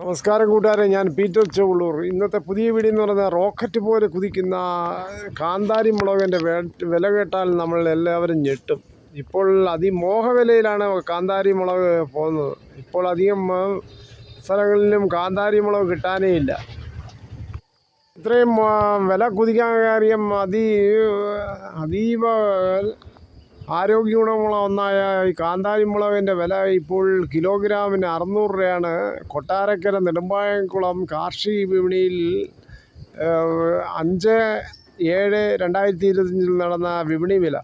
നമസ്കാരം കൂട്ടുകാരെ ഞാൻ പീറ്റർ ചെവുള്ളൂർ ഇന്നത്തെ പുതിയ വീഡിയോ എന്ന് പറയുന്നത് റോക്കറ്റ് പോലെ കുതിക്കുന്ന കാന്താരി മുളകിന്റെ വില കേട്ടാൽ നമ്മൾ എല്ലാവരും ഞെട്ടും. ഇപ്പോൾ അതിമോഹവിലയിലാണ് കാന്താരി മുളക് പോകുന്നത്. ഇപ്പോൾ അധികം സ്ഥലങ്ങളിലും കാന്താരി മുളക് കിട്ടാനേ ഇല്ല. ഇത്രയും വില കുതിക്കാൻ കാര്യം അതി അതീവ ആരോഗ്യ ഗുണമുള്ള ഒന്നായ ഈ കാന്താരി മുളകിന്റെ വില ഇപ്പോൾ കിലോഗ്രാമിന് അറുന്നൂറ് രൂപയാണ്. കൊട്ടാരക്കര നെടുമ്പായംകുളം കാർഷിക വിപണിയിൽ അഞ്ച് ഏഴ് രണ്ടായിരത്തി ഇരുപത്തഞ്ചിൽ നടന്ന വിപണി വില.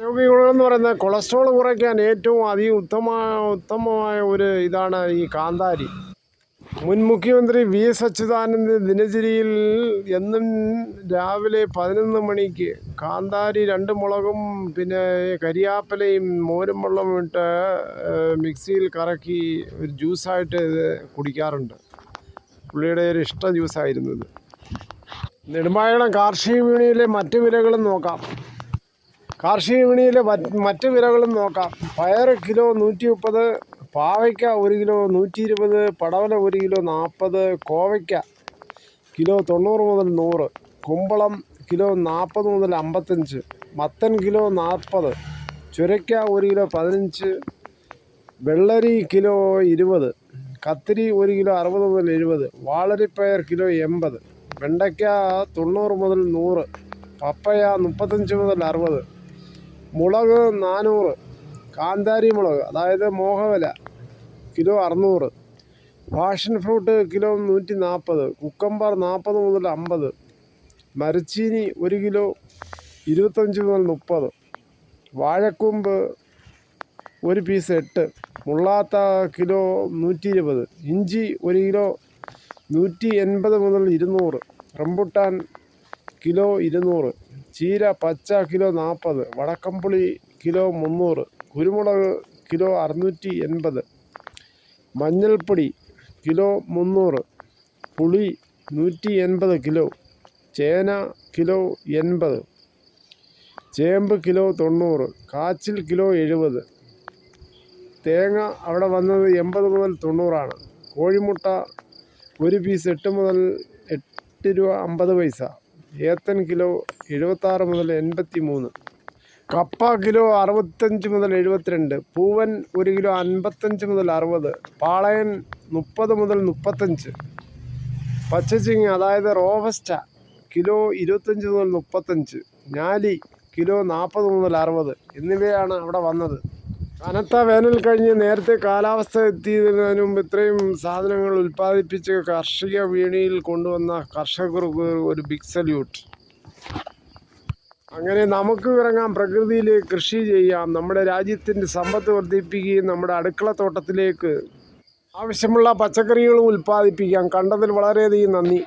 ആരോഗ്യ ഗുണം എന്ന് പറയുന്നത് കൊളസ്ട്രോൾ കുറയ്ക്കാൻ ഏറ്റവും അതി ഉത്തമ ഉത്തമമായ ഒരു ഇതാണ് ഈ കാന്താരി. മുൻ മുഖ്യമന്ത്രി വി എസ് അച്യുതാനന്ദ ദിനചര്യയിൽ എന്നും രാവിലെ പതിനൊന്ന് മണിക്ക് കാന്താരി രണ്ട് മുളകും പിന്നെ കരിയാപ്പലയും മോരും വെള്ളവും ഇട്ട് മിക്സിയിൽ കറക്കി ഒരു ജ്യൂസായിട്ട് ഇത് കുടിക്കാറുണ്ട്. പുള്ളിയുടെ ഒരു ഇഷ്ട ജ്യൂസായിരുന്നു ഇത്. നെടുമ്പായളം കാർഷിക വിപണിയിലെ മറ്റ് വിലകളും നോക്കാം. കാർഷിക വിപണിയിലെ മറ്റ് വിലകളും നോക്കാം. പയർ കിലോ നൂറ്റി മുപ്പത് പാവയ്ക്ക ഒരു കിലോ നൂറ്റി ഇരുപത് പടവല ഒരു കിലോ നാൽപ്പത് കോവയ്ക്ക കിലോ തൊണ്ണൂറ് മുതൽ നൂറ് കുമ്പളം കിലോ നാൽപ്പത് മുതൽ അമ്പത്തഞ്ച് മത്തൻ കിലോ നാൽപ്പത് ചുരയ്ക്ക ഒരു കിലോ പതിനഞ്ച് വെള്ളരി കിലോ ഇരുപത് കത്തിരി ഒരു കിലോ അറുപത് മുതൽ എഴുപത് വാളരിപ്പയർ കിലോ എൺപത് വെണ്ടയ്ക്ക തൊണ്ണൂറ് മുതൽ നൂറ് പപ്പയ മുപ്പത്തഞ്ച് മുതൽ അറുപത് മുളക് നാനൂറ് കാന്താരി മുളക് അതായത് മോഹവില കിലോ അറുന്നൂറ്. പാഷൻ ഫ്രൂട്ട് കിലോ നൂറ്റി നാൽപ്പത് കുക്കമ്പർ നാൽപ്പത് മുതൽ അമ്പത്. മരച്ചീനി ഒരു കിലോ ഇരുപത്തഞ്ച് മുതൽ മുപ്പത്. വാഴക്കൂമ്പ് ഒരു പീസ് എട്ട്. മുള്ളാത്ത കിലോ നൂറ്റി ഇരുപത് ഇഞ്ചി ഒരു കിലോ നൂറ്റി എൺപത് മുതൽ ഇരുന്നൂറ്. റംബുട്ടാൻ കിലോ ഇരുന്നൂറ്. ചീര പച്ച കിലോ നാൽപ്പത്. വടക്കമ്പുളി കിലോ മുന്നൂറ്. കുരുമുളക് കിലോ അറുന്നൂറ്റി എൺപത് മഞ്ഞൾപ്പൊടി കിലോ മുന്നൂറ് പുളി നൂറ്റി എൺപത് കിലോ ചേന കിലോ എൺപത് ചേമ്പ് കിലോ തൊണ്ണൂറ് കാച്ചിൽ കിലോ എഴുപത്. തേങ്ങ അവിടെ വന്നത് എൺപത് മുതൽ തൊണ്ണൂറാണ്. കോഴിമുട്ട ഒരു പീസ് എട്ട് മുതൽ എട്ട് രൂപ അമ്പത് പൈസ ഏത്തൻ കിലോ എഴുപത്താറ് മുതൽ എൺപത്തി മൂന്ന് കപ്പ കിലോ അറുപത്തഞ്ച് മുതൽ എഴുപത്തിരണ്ട് പൂവൻ ഒരു കിലോ അൻപത്തഞ്ച് മുതൽ അറുപത് പാളയൻ മുപ്പത് മുതൽ മുപ്പത്തഞ്ച് പച്ചച്ചിങ്ങ അതായത് റോബസ്റ്റ കിലോ ഇരുപത്തഞ്ച് മുതൽ മുപ്പത്തഞ്ച് ഞാലി കിലോ നാൽപ്പത് മുതൽ അറുപത് എന്നിവയാണ് അവിടെ വന്നത്. കനത്ത വേനൽ കഴിഞ്ഞ് നേരത്തെ കാലാവസ്ഥ എത്തിയതിനു മുമ്പ് ഇത്രയും സാധനങ്ങൾ ഉൽപ്പാദിപ്പിച്ച് കാർഷിക വീണിയിൽ കൊണ്ടുവന്ന കർഷകർക്ക് ഒരു ബിഗ് സല്യൂട്ട് അങ്ങനെ നമുക്ക് ഇറങ്ങാം പ്രകൃതിയിൽ കൃഷി ചെയ്യാം നമ്മുടെ രാജ്യത്തിന്റെ സമ്പത്ത് വർദ്ധിപ്പിക്കുകയും നമ്മുടെ അടുക്കളത്തോട്ടത്തിലേക്ക് ആവശ്യമുള്ള പച്ചക്കറികളും ഉൽപ്പാദിപ്പിക്കാം. കണ്ടതിൽ വളരെയധികം നന്ദി.